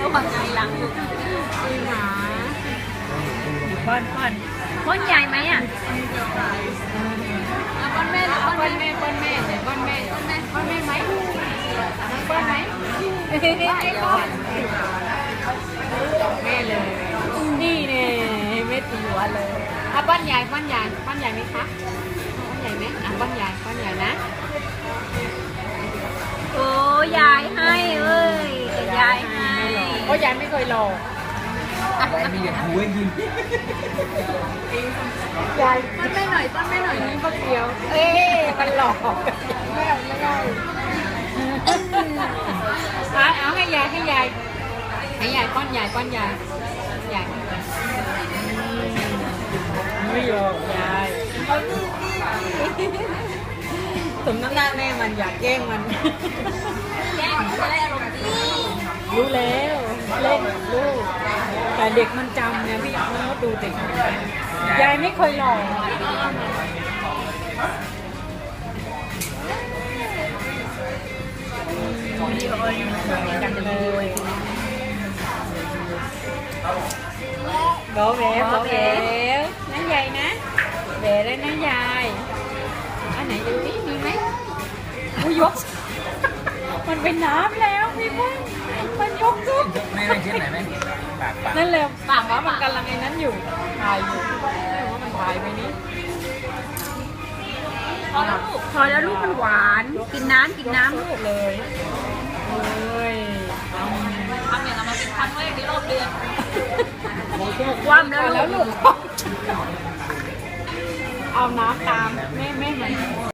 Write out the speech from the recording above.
ระวังไงหลังอยู่มีหมาป้อนป้อนป้อนใหญ่ไหมอะป้อนแม่หรือป้อนป้อนแม่แม่ป้อนแม่ไหนป้อนแม่ป้อนแม่ป้อนแม่ไหมป้อนไหมไอ้ป้อนแม่เลย นี่เนี่ยเม็ดหัวเลยอะป้อนใหญ่ป้อนใหญ่ป้อนใหญ่ไหมคะ ราะยายไม่เคยหลอกยายมีแต่หูให้ยินยายป้อนแม่หน่อยป้อนแม่หน่อยนี่ก็เดียว เอ๊ะมันหลอกไม่เอาไม่เอาเอาเอาให้ยายให้ยายให้ยายป้อนยายป้อนยายยายไม่หลอกยายสมน้ำหน้าแม่มันอยากแกล้งมันแย่จะได้อารมณ์ดีรู้แล้ว เล่นลูกแต่เด็กมันจำเนี่ยพี่น้องดูเด็กยายไม่เคยหลอกกันเลยโบเบโบเบนั่นใหญ่นะเบเลยนะยายอันไหนดูนี่มีไหมอุ้ยยกมันเป็นน้ำแล้วพี่บ๊วย แม่ไม่เช็ดไหนอยไหมปากปากนั่นแหละปากว่ามันกำลังไอ้นั้นอยู่ถ่ายอยู่ไม่รู้ว่ามันถ่ายไหมนี่พอแล้วลูกพอแล้วลูกมันหวาน กินน้ำกินน้ำลูกเลยโอ้ยเอาทำอย่างเรามาเป็นครั้งแรกในรอบเดือนคว่ำแล้วลูกเอาน้ำตามแม่แม่มัน